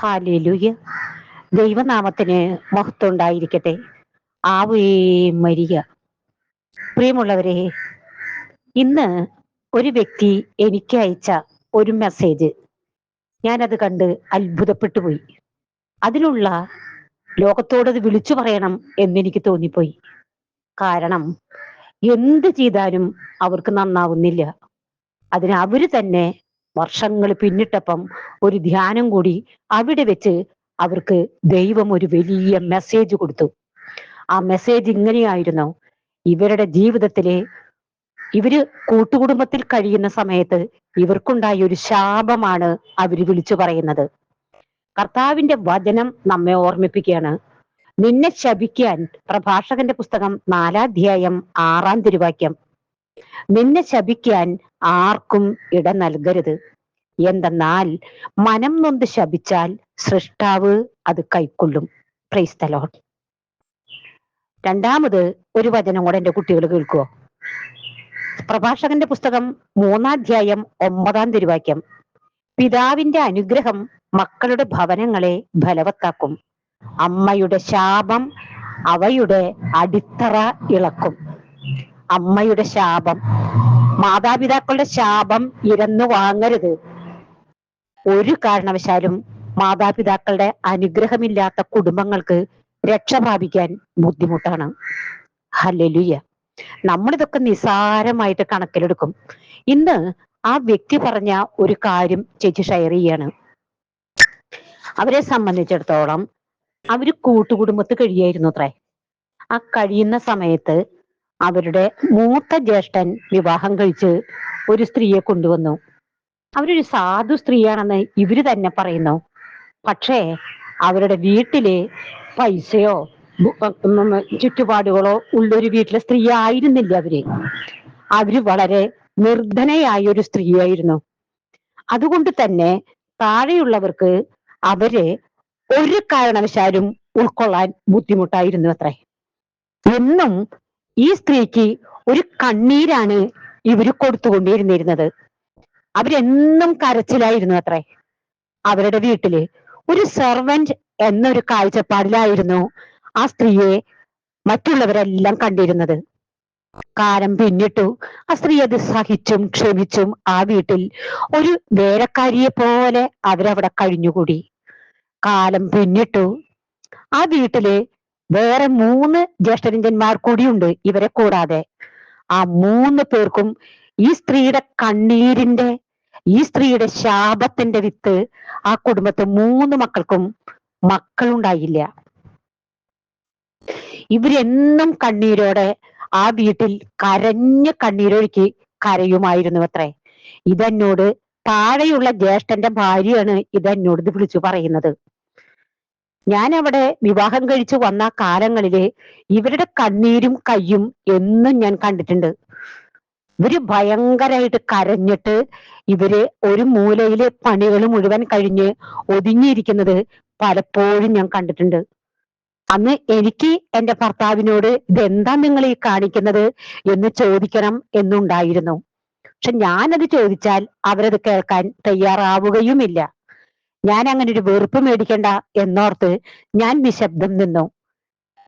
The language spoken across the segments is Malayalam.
ഹാലേലുയ. ദൈവനാമത്തിന് മഹത്വം ഉണ്ടായിരിക്കട്ടെ ആവേ മരിയ. പ്രിയമുള്ളവരെ ഇന്ന് ഒരു വ്യക്തി എനിക്ക് അയച്ച ഒരു മെസ്സേജ് ഞാനത് കണ്ട് അത്ഭുതപ്പെട്ടു പോയി അതിലുള്ള ലോകത്തോടത് വിളിച്ചു പറയണം എന്നെനിക്ക് തോന്നിപ്പോയി. കാരണം എന്ത് ചെയ്താലും അവർക്ക് നന്നാവുന്നില്ല. അതിന് അവർ തന്നെ വർഷങ്ങൾ പിന്നിട്ടപ്പം ഒരു ധ്യാനം കൂടി അവിടെ വെച്ച് അവർക്ക് ദൈവം ഒരു വലിയ മെസ്സേജ് കൊടുത്തു. ആ മെസ്സേജ് ഇങ്ങനെയായിരുന്നു. ഇവരുടെ ജീവിതത്തിലെ ഇവർ കൂട്ടുകുടുംബത്തിൽ കഴിയുന്ന സമയത്ത് ഇവർക്കുണ്ടായ ഒരു ശാപമാണ് അവർ വിളിച്ചു പറയുന്നത്. കർത്താവിന്റെ വചനം നമ്മെ ഓർമ്മിപ്പിക്കുകയാണ്. നിന്നെ ശപിക്കാൻ പ്രഭാഷകന്റെ പുസ്തകം നാലാധ്യായം ആറാം തിരുവാക്യം. നിന്നെ ശപിക്കാൻ ആർക്കും ഇട നൽകരുത്. എന്തെന്നാൽ മനം നൊന്ത് ശപിച്ചാൽ സൃഷ്ടാവ് അത് കൈക്കൊള്ളും. പ്രൈസ് ലോർഡ് രണ്ടാമത് ഒരു വചനം കൂടെ എന്റെ കുട്ടികൾ കേൾക്കുവോ? പ്രഭാഷകന്റെ പുസ്തകം മൂന്നാധ്യായം ഒമ്പതാം തിരുവാക്യം. പിതാവിന്റെ അനുഗ്രഹം മക്കളുടെ ഭവനങ്ങളെ ഫലവത്താക്കും. അമ്മയുടെ ശാപം അവയുടെ അടിത്തറ ഇളക്കും. അമ്മയുടെ ശാപം മാതാപിതാക്കളുടെ ശാപം ഇരന്നു വാങ്ങരുത്. ഒരു കാരണവശാലും മാതാപിതാക്കളുടെ അനുഗ്രഹമില്ലാത്ത കുടുംബങ്ങൾക്ക് രക്ഷ പ്രാപിക്കാൻ ബുദ്ധിമുട്ടാണ്. ഹല്ലേലൂയ നമ്മളിതൊക്കെ നിസാരമായിട്ട് കണക്കിലെടുക്കും. ഇന്ന് ആ വ്യക്തി പറഞ്ഞ ഒരു കാര്യം ചേച്ചി ഷെയർ ചെയ്യാണ്. അവരെ സംബന്ധിച്ചിടത്തോളം അവർ കൂട്ടുകുടുംബത്ത് കഴിയായിരുന്നു അത്രേ ആ കഴിയുന്ന സമയത്ത് അവരുടെ മൂത്ത ജ്യേഷ്ഠൻ വിവാഹം കഴിച്ച് ഒരു സ്ത്രീയെ കൊണ്ടുവന്നു. അവരൊരു സാധു സ്ത്രീയാണെന്ന് ഇവർ തന്നെ പറയുന്നു. പക്ഷേ അവരുടെ വീട്ടിൽ പൈസയോ ചുറ്റുപാടുകളോ ഉള്ളൊരു വീട്ടിലെ സ്ത്രീ ആയിരുന്നില്ല അവർ. അവർ വളരെ നിർധനയായ ഒരു സ്ത്രീയായിരുന്നു. അതുകൊണ്ട് തന്നെ താഴെയുള്ളവർക്ക് അവരെ ഒരു കാരണവശാലും ഉൾക്കൊള്ളാൻ ബുദ്ധിമുട്ടായിരുന്നു അത്രേ. എന്നും ഈ സ്ത്രീക്ക് ഒരു കണ്ണീരാണ് ഇവർ കൊടുത്തുകൊണ്ടിരുന്നിരുന്നത്. അവരെന്നും കരച്ചിലായിരുന്നു അത്രേ. അവരുടെ വീട്ടിൽ ഒരു സെർവന്റ് എന്നൊരു കാഴ്ചപ്പാടിലായിരുന്നു ആ സ്ത്രീയെ മറ്റുള്ളവരെല്ലാം കണ്ടിരുന്നത്. കാലം പിന്നിട്ടു ആ സ്ത്രീ അത് സഹിച്ചും ക്ഷമിച്ചും ആ വീട്ടിൽ ഒരു വേലക്കാരിയെ പോലെ അവരവിടെ കഴിഞ്ഞുകൂടി. കാലം പിന്നിട്ടു ആ വീട്ടിൽ വേറെ മൂന്ന് ജ്യേഷ്ഠരഞ്ജന്മാർ കൂടിയുണ്ട് ഇവരെ കൂടാതെ. ആ മൂന്ന് പേർക്കും ഈ സ്ത്രീയുടെ കണ്ണീരിന്റെ ഈ സ്ത്രീയുടെ ശാപത്തിന്റെ വിത്ത് ആ കുടുംബത്തെ മൂന്ന് മക്കൾക്കും മക്കളുണ്ടായില്ല. ഇവരെന്നും കണ്ണീരോടെ ആ വീട്ടിൽ കരഞ്ഞ കണ്ണീരൊഴുക്കി കരയുമായിരുന്നു അത്രേ ഇതെന്നോട് താഴെയുള്ള ജ്യേഷ്ഠന്റെ ഭാര്യയാണ് ഇതെന്നോട് ഇത് വിളിച്ചു പറയുന്നത്. ഞാൻ അവിടെ വിവാഹം കഴിച്ചു വന്ന കാലങ്ങളിൽ ഇവരുടെ കണ്ണീരും കയ്യും എന്നും ഞാൻ കണ്ടിട്ടുണ്ട്. ഇവർ ഭയങ്കരമായിട്ട് കരഞ്ഞിട്ട് ഇവർ ഒരു മൂലയിലെ പണികൾ മുഴുവൻ കഴിഞ്ഞ് ഒതുങ്ങിയിരിക്കുന്നത് പലപ്പോഴും ഞാൻ കണ്ടിട്ടുണ്ട്. അന്ന് എനിക്ക് എന്റെ ഭർത്താവിനോട് ഇതെന്താ നിങ്ങൾ ഈ കാണിക്കുന്നത് എന്ന് ചോദിക്കണം എന്നുണ്ടായിരുന്നു. പക്ഷെ ഞാനത് ചോദിച്ചാൽ അവരത് കേൾക്കാൻ തയ്യാറാവുകയുമില്ല. ഞാൻ അങ്ങനെ ഒരു വെറുപ്പ് മേടിക്കണ്ട എന്നോർത്ത് ഞാൻ നിശബ്ദം നിന്നു.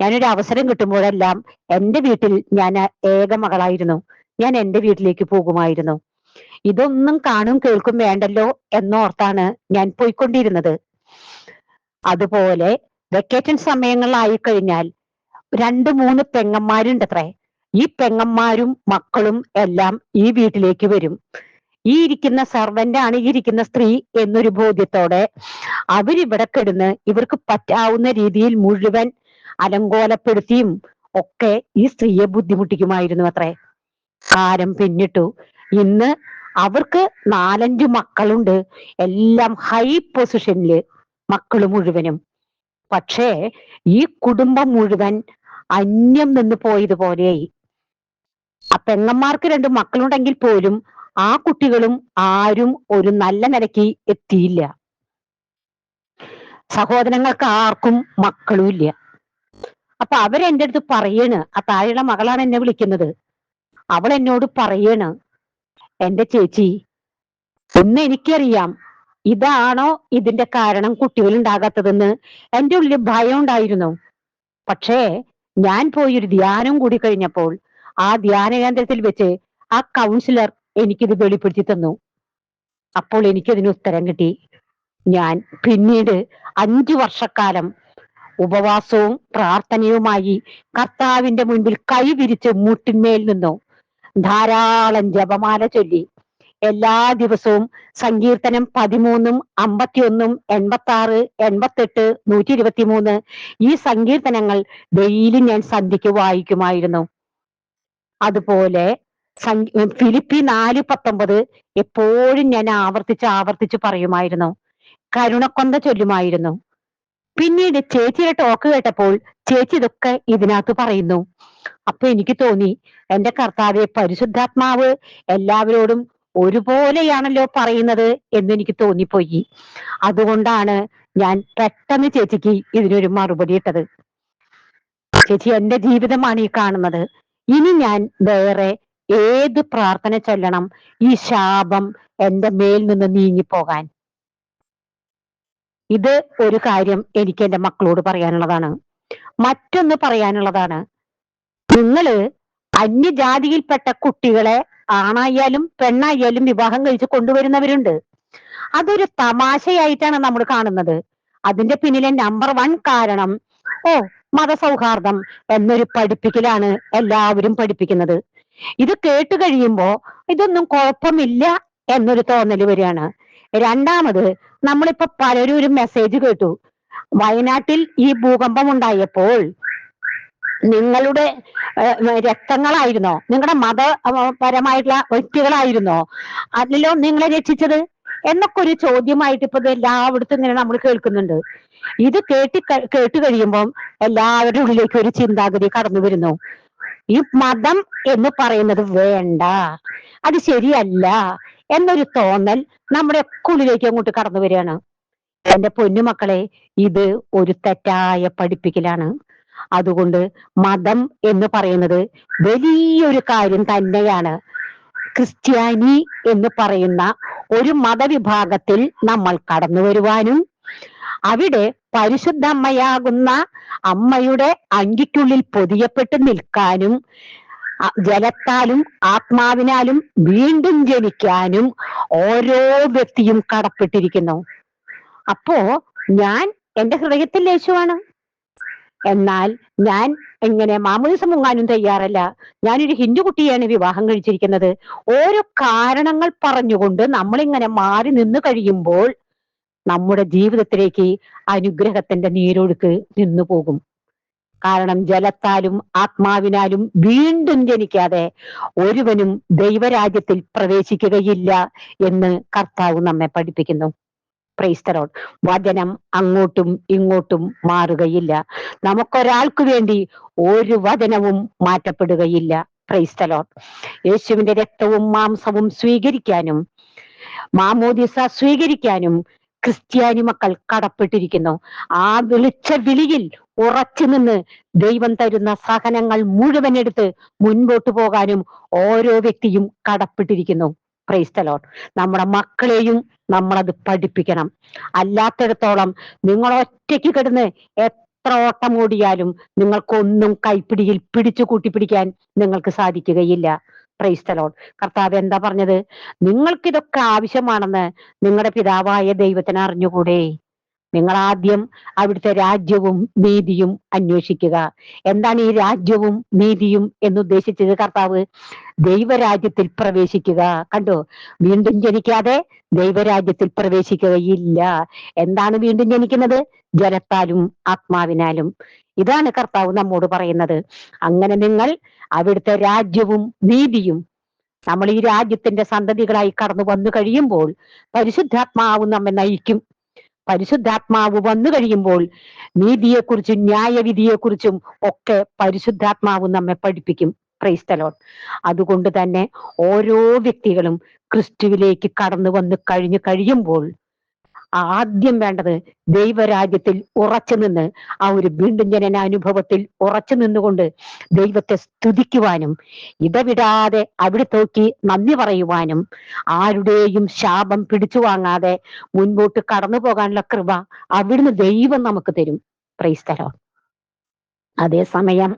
ഞാനൊരു അവസരം കിട്ടുമ്പോഴെല്ലാം എന്റെ വീട്ടിൽ ഞാൻ ഏക മകളായിരുന്നു. ഞാൻ എന്റെ വീട്ടിലേക്ക് പോകുമായിരുന്നു. ഇതൊന്നും കാണും കേൾക്കും വേണ്ടല്ലോ എന്നോർത്താണ് ഞാൻ പോയിക്കൊണ്ടിരുന്നത്. അതുപോലെ വെക്കേഷൻ സമയങ്ങളായി കഴിഞ്ഞാൽ രണ്ട് മൂന്ന് പെങ്ങന്മാരുണ്ടത്രേ. ഈ പെങ്ങന്മാരും മക്കളും എല്ലാം ഈ വീട്ടിലേക്ക് വരും. ഈ ഇരിക്കുന്ന സർവന്റ് ആണ് ഈ ഇരിക്കുന്ന സ്ത്രീ എന്നൊരു ബോധ്യത്തോടെ അവരിവിടെ കിടന്ന് ഇവർക്ക് പറ്റാവുന്ന രീതിയിൽ മുഴുവൻ അലങ്കോലപ്പെടുത്തിയും ഒക്കെ ഈ സ്ത്രീയെ ബുദ്ധിമുട്ടിക്കുമായിരുന്നു അത്രേ. കാലം പിന്നിട്ടു. ഇന്ന് അവർക്ക് നാലഞ്ചു മക്കളുണ്ട്. എല്ലാം ഹൈ പൊസിഷനിൽ മക്കൾ മുഴുവനും. പക്ഷേ ഈ കുടുംബം മുഴുവൻ അന്യം നിന്ന് പോയതുപോലെയായി. ആ പെങ്ങന്മാർക്ക് രണ്ട് മക്കളുണ്ടെങ്കിൽ പോലും ആ കുട്ടികളും ആരും ഒരു നല്ല നിലയ്ക്ക് എത്തിയില്ല. സഹോദരങ്ങൾക്ക് ആർക്കും മക്കളും ഇല്ല. അപ്പൊ അവരെന്റെ അടുത്ത് പറയണ് ആ താഴെയുള്ള മകളാണ് എന്നെ വിളിക്കുന്നത്. അവൾ എന്നോട് പറയണ് എന്റെ ചേച്ചി ഒന്ന് എനിക്കറിയാം ഇതാണോ ഇതിന്റെ കാരണം കുട്ടികൾ ഉണ്ടാകാത്തതെന്ന്. എന്റെ ഉള്ളിൽ ഭയം ഉണ്ടായിരുന്നു. പക്ഷേ ഞാൻ പോയി ഒരു ധ്യാനം കൂടി കഴിഞ്ഞപ്പോൾ ആ ധ്യാന കേന്ദ്രത്തിൽ വെച്ച് ആ കൗൺസിലർ എനിക്കിത് വെളിപ്പെടുത്തി തന്നു. അപ്പോൾ എനിക്കതിന് ഉത്തരം കിട്ടി. ഞാൻ പിന്നീട് അഞ്ചു വർഷക്കാലം ഉപവാസവും പ്രാർത്ഥനയുമായി കർത്താവിന്റെ മുൻപിൽ കൈവിരിച്ച് മുട്ടിന്മേൽ നിന്നു. ധാരാളം ജപമാല ചൊല്ലി. എല്ലാ ദിവസവും സങ്കീർത്തനം പതിമൂന്നും അമ്പത്തിയൊന്നും എൺപത്തി ആറ് എൺപത്തെട്ട് നൂറ്റി ഇരുപത്തി മൂന്ന് ഈ സങ്കീർത്തനങ്ങൾ ഡെയിലി ഞാൻ സന്ധ്യയ്ക്ക് വായിക്കുമായിരുന്നു. അതുപോലെ ഫിലിപ്പി നാല് പത്തൊമ്പത് എപ്പോഴും ഞാൻ ആവർത്തിച്ച് ആവർത്തിച്ച് പറയുമായിരുന്നു. കരുണക്കൊന്ത ചൊല്ലുമായിരുന്നു. പിന്നീട് ചേച്ചിയുടെ ടോക്ക് കേട്ടപ്പോൾ ചേച്ചി ഇതൊക്കെ ഇതിനകത്ത് പറയുന്നു. അപ്പൊ എനിക്ക് തോന്നി എന്റെ കർത്താവെ പരിശുദ്ധാത്മാവ് എല്ലാവരോടും ഒരുപോലെയാണല്ലോ പറയുന്നത് എന്ന് എനിക്ക് തോന്നിപ്പോയി. അതുകൊണ്ടാണ് ഞാൻ പെട്ടെന്ന് ചേച്ചിക്ക് ഇതിനൊരു മറുപടി ഇട്ടത്. ചേച്ചി എന്റെ ജീവിതമാണ് ഈ കാണുന്നത്. ഇനി ഞാൻ വേറെ ഏത് പ്രാർത്ഥന ചൊല്ലണം? ഈ ശാപം എന്റെ മേൽ നിന്ന് നീങ്ങിപ്പോകാൻ. ഇത് ഒരു കാര്യം എനിക്ക് എന്റെ മക്കളോട് പറയാനുള്ളതാണ്. മറ്റൊന്ന് പറയാനുള്ളതാണ്. നിങ്ങൾ അന്യജാതിയിൽപ്പെട്ട കുട്ടികളെ ആണായാലും പെണ്ണായാലും വിവാഹം കഴിച്ച് കൊണ്ടുവരുന്നവരുണ്ട്. അതൊരു തമാശയായിട്ടാണ് നമ്മൾ കാണുന്നത്. അതിന്റെ പിന്നിലെ നമ്പർ വൺ കാരണം ഓ മതസൗഹാർദ്ദം എന്നൊരു പഠിപ്പിക്കലാണ് എല്ലാവരും പഠിപ്പിക്കുന്നത്. ഇത് കേട്ട് കഴിയുമ്പോ ഇതൊന്നും കുഴപ്പമില്ല എന്നൊരു തോന്നൽ വരികയാണ്. രണ്ടാമത് നമ്മളിപ്പോ പലരും ഒരു മെസ്സേജ് കേട്ടു. വയനാട്ടിൽ ഈ ഭൂകമ്പം ഉണ്ടായപ്പോൾ നിങ്ങളുടെ രക്തങ്ങളായിരുന്നോ? നിങ്ങളുടെ മതപരമായിട്ടുള്ള വ്യക്തികളായിരുന്നോ? അതിലോ നിങ്ങളെ രക്ഷിച്ചത്? എന്നൊക്കെ ഒരു ചോദ്യമായിട്ട് ഇപ്പൊ എല്ലാവിടത്തും ഇങ്ങനെ നമ്മൾ കേൾക്കുന്നുണ്ട്. ഇത് കേട്ടി കേട്ട് കഴിയുമ്പോൾ എല്ലാവരുടെ ഉള്ളിലേക്ക് ഒരു ചിന്താഗതി കടന്നു വരുന്നു. ഈ മതം എന്ന് പറയുന്നത് വേണ്ട. അത് ശരിയല്ല എന്നൊരു തോന്നൽ നമ്മുടെ ഉള്ളിലേക്ക് അങ്ങോട്ട് കടന്നു വരികയാണ്. എന്റെ പൊന്നുമക്കളെ ഇത് ഒരു തെറ്റായ പഠിപ്പിക്കലാണ്. അതുകൊണ്ട് മതം എന്ന് പറയുന്നത് വലിയൊരു കാര്യം തന്നെയാണ്. ക്രിസ്ത്യാനി എന്ന് പറയുന്ന ഒരു മതവിഭാഗത്തിൽ നമ്മൾ കടന്നു വരുവാനും അവിടെ പരിശുദ്ധ അമ്മയാകുന്ന അമ്മയുടെ അങ്കിക്കുള്ളിൽ പൊതിയപ്പെട്ട് നിൽക്കാനും ജലത്താലും ആത്മാവിനാലും വീണ്ടും ജനിക്കാനും ഓരോ വ്യക്തിയും കടപ്പെട്ടിരിക്കുന്നു. അപ്പോ ഞാൻ എന്റെ ഹൃദയത്തിൽ യേശുവാണ്. എന്നാൽ ഞാൻ എങ്ങനെ മാമോദിസം മുങ്ങാനും തയ്യാറല്ല. ഞാനൊരു ഹിന്ദു കുട്ടിയാണ് വിവാഹം കഴിച്ചിരിക്കുന്നത്. ഓരോ കാരണങ്ങൾ പറഞ്ഞുകൊണ്ട് നമ്മളിങ്ങനെ മാറി നിന്ന് കഴിയുമ്പോൾ നമ്മുടെ ജീവിതത്തിലേക്ക് അനുഗ്രഹത്തിന്റെ നീരൊഴുക്ക് നിന്നു പോകും. കാരണം ജലത്താലും ആത്മാവിനാലും വീണ്ടും ജനിക്കാതെ ഒരുവനും ദൈവരാജ്യത്തിൽ പ്രവേശിക്കുകയില്ല എന്ന് കർത്താവ് നമ്മെ പഠിപ്പിക്കുന്നു. പ്രൈസ്തരോൺ വചനം അങ്ങോട്ടും ഇങ്ങോട്ടും മാറുകയില്ല. നമുക്കൊരാൾക്ക് വേണ്ടി ഒരു വചനവും മാറ്റപ്പെടുകയില്ല. പ്രൈസ്തലോൺ യേശുവിന്റെ രക്തവും മാംസവും സ്വീകരിക്കാനും മാമോദിസ സ്വീകരിക്കാനും ക്രിസ്ത്യാനി മക്കൾ കടപ്പെട്ടിരിക്കുന്നു. ആ വിളിച്ച വിളിയിൽ ഉറച്ചു നിന്ന് ദൈവം തരുന്ന സഹനങ്ങൾ മുഴുവൻ എടുത്ത് മുൻപോട്ട് പോകാനും ഓരോ വ്യക്തിയും കടപ്പെട്ടിരിക്കുന്നു. ക്രൈസ്തലോൺ നമ്മുടെ മക്കളെയും നമ്മളത് പഠിപ്പിക്കണം. അല്ലാത്തിടത്തോളം നിങ്ങൾ ഒറ്റയ്ക്ക് കിടന്ന് എത്ര ഓട്ടം ഓടിയാലും നിങ്ങൾക്കൊന്നും കൈപ്പിടിയിൽ പിടിച്ചു കൂട്ടിപ്പിടിക്കാൻ നിങ്ങൾക്ക് സാധിക്കുകയില്ല. ക്രൈസ്തലോൺ കർത്താവ് എന്താ പറഞ്ഞത്? നിങ്ങൾക്കിതൊക്കെ ആവശ്യമാണെന്ന് നിങ്ങളുടെ പിതാവായ ദൈവത്തിന് അറിഞ്ഞുകൂടെ? നിങ്ങൾ ആദ്യം അവിടുത്തെ രാജ്യവും നീതിയും അന്വേഷിക്കുക. എന്താണ് ഈ രാജ്യവും നീതിയും എന്ന് ഉദ്ദേശിച്ചത് കർത്താവ്? ദൈവരാജ്യത്തിൽ പ്രവേശിക്കുക. കണ്ടോ? വീണ്ടും ജനിക്കാതെ ദൈവരാജ്യത്തിൽ പ്രവേശിക്കുകയില്ല. എന്താണ് വീണ്ടും ജനിക്കുന്നത്? ജലത്താലും ആത്മാവിനാലും. ഇതാണ് കർത്താവ് നമ്മോട് പറയുന്നത്. അങ്ങനെ നിങ്ങൾ അവിടുത്തെ രാജ്യവും നീതിയും നമ്മൾ ഈ രാജ്യത്തിന്റെ സന്തതികളായി കടന്നു വന്നു കഴിയുമ്പോൾ പരിശുദ്ധാത്മാവ് നമ്മെ നയിക്കും. പരിശുദ്ധാത്മാവ് വന്നു കഴിയുമ്പോൾ നീതിയെക്കുറിച്ചും ന്യായവിധിയെക്കുറിച്ചും ഒക്കെ പരിശുദ്ധാത്മാവ് നമ്മെ പഠിപ്പിക്കും. ക്രൈസ്തലോൺ അതുകൊണ്ട് തന്നെ ഓരോ വ്യക്തികളും ക്രിസ്തുവിലേക്ക് കടന്നു വന്ന് കഴിഞ്ഞു കഴിയുമ്പോൾ ആദ്യം വേണ്ടത് ദൈവരാജ്യത്തിൽ ഉറച്ചു നിന്ന് ആ ഒരു വീണ്ടും ജനന അനുഭവത്തിൽ ഉറച്ചു നിന്നുകൊണ്ട് ദൈവത്തെ സ്തുതിക്കുവാനും ഇടവിടാതെ അവിടെ തോക്കി നന്ദി പറയുവാനും ആരുടെയും ശാപം പിടിച്ചു വാങ്ങാതെ മുൻപോട്ട് കടന്നു പോകാനുള്ള കൃപ അവിടുന്ന് ദൈവം നമുക്ക് തരും. പ്രൈസ്തരോ അതേസമയം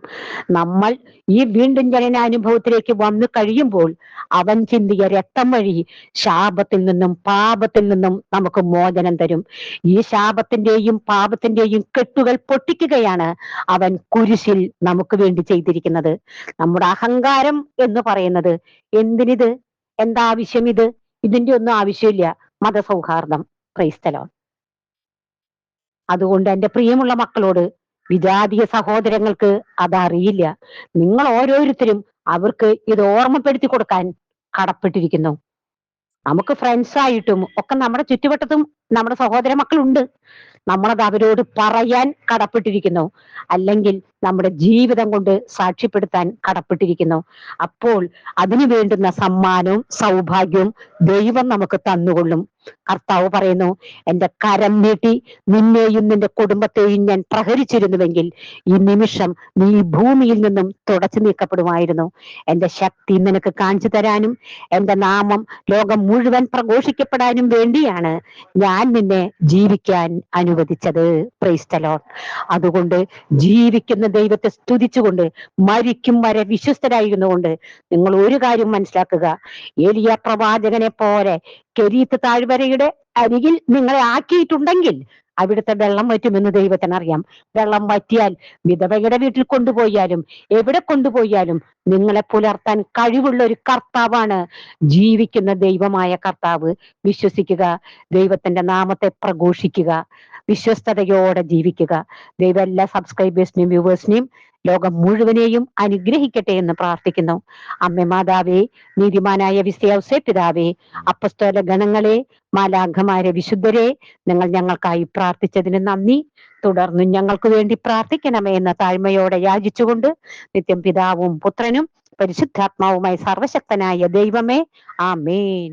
നമ്മൾ ഈ വീണ്ടും ജനനാനുഭവത്തിലേക്ക് വന്നു കഴിയുമ്പോൾ അവൻ ചിന്തിയ രക്തം വഴി ശാപത്തിൽ നിന്നും പാപത്തിൽ നിന്നും നമുക്ക് മോചനം തരും. ഈ ശാപത്തിന്റെയും പാപത്തിന്റെയും കെട്ടുകൾ പൊട്ടിക്കുകയാണ് അവൻ കുരിശിൽ നമുക്ക് വേണ്ടി ചെയ്തിരിക്കുന്നത്. നമ്മുടെ അഹങ്കാരം എന്ന് പറയുന്നത് എന്തിനിത്? എന്താവശ്യം ഇത്? ഇതിന്റെ ഒന്നും ആവശ്യമില്ല. മതസൗഹാർദ്ദം. ക്രൈസ്തലോ അതുകൊണ്ട് എന്റെ പ്രിയമുള്ള മക്കളോട് വിജാതീയ സഹോദരങ്ങൾക്ക് അതറിയില്ല. നിങ്ങൾ ഓരോരുത്തരും അവർക്ക് ഇത് ഓർമ്മപ്പെടുത്തി കൊടുക്കാൻ കടപ്പെട്ടിരിക്കുന്നു. നമുക്ക് ഫ്രണ്ട്സ് ആയിട്ടും ഒക്കെ നമ്മുടെ ചുറ്റുവട്ടത്തും നമ്മുടെ സഹോദര മക്കളുണ്ട്. നമ്മളത് അവരോട് പറയാൻ കടപ്പെട്ടിരിക്കുന്നു. അല്ലെങ്കിൽ നമ്മുടെ ജീവിതം കൊണ്ട് സാക്ഷ്യപ്പെടുത്താൻ കടപ്പെട്ടിരിക്കുന്നു. അപ്പോൾ അതിനു വേണ്ടുന്ന സമ്മാനവും സൗഭാഗ്യവും ദൈവം നമുക്ക് തന്നുകൊള്ളും. കർത്താവ് പറയുന്നു എന്റെ കരം നീട്ടി നിന്നെയും നിന്റെ കുടുംബത്തെയും ഞാൻ പ്രഹരിച്ചിരുന്നുവെങ്കിൽ ഈ നിമിഷം നീ ഭൂമിയിൽ നിന്നും തുടച്ചു നീക്കപ്പെടുമായിരുന്നു. എന്റെ ശക്തി നിനക്ക് കാണിച്ചു തരാനും എന്റെ നാമം ലോകം മുഴുവൻ പ്രഘോഷിക്കപ്പെടാനും വേണ്ടിയാണ്. ഞാൻ നിന്നെ ജീവിക്കാൻ അനുവദിച്ചത്. പ്രൈസ്തലോൺ അതുകൊണ്ട് ജീവിക്കുന്ന ദൈവത്തെ സ്തുതിച്ചുകൊണ്ട് മരിക്കും വരെ വിശ്വസ്തരായിരുന്നുകൊണ്ട് നിങ്ങൾ ഒരു കാര്യം മനസ്സിലാക്കുക. ഏലിയ പ്രവാചകനെ പോലെ കെരീത്ത് താഴ്വരയുടെ അരികിൽ നിങ്ങളെ ആക്കിയിട്ടുണ്ടെങ്കിൽ അവിടുത്തെ വെള്ളം വറ്റുമെന്ന് ദൈവത്തിന് അറിയാം വെള്ളം വറ്റിയാൽ വിധവയുടെ വീട്ടിൽ കൊണ്ടുപോയാലും എവിടെ കൊണ്ടുപോയാലും നിങ്ങളെ പുലർത്താൻ കഴിവുള്ള ഒരു കർത്താവാണ് ജീവിക്കുന്ന ദൈവമായ കർത്താവ്. വിശ്വസിക്കുക ദൈവത്തിന്റെ നാമത്തെ പ്രഘോഷിക്കുക. വിശ്വസ്തതയോടെ ജീവിക്കുക. ദൈവം എല്ലാ സബ്സ്ക്രൈബേഴ്സിനെയും വ്യൂവേഴ്സിനെയും ലോകം മുഴുവനെയും അനുഗ്രഹിക്കട്ടെ എന്ന് പ്രാർത്ഥിക്കുന്നു. അമ്മ മാതാവേ നീതിമാനായ വിസ്തയൗസേ പിതാവേ അപ്പസ്തോല ഗണങ്ങളെ മാലാഘമാരെ വിശുദ്ധരെ നിങ്ങൾ ഞങ്ങൾക്കായി പ്രാർത്ഥിച്ചതിന് നന്ദി. തുടർന്നും ഞങ്ങൾക്ക് വേണ്ടി പ്രാർത്ഥിക്കണമേ എന്ന താഴ്മയോടെ യാചിച്ചുകൊണ്ട് നിത്യം പിതാവും പുത്രനും പരിശുദ്ധാത്മാവുമായി സർവശക്തനായ ദൈവമേ ആമേൻ.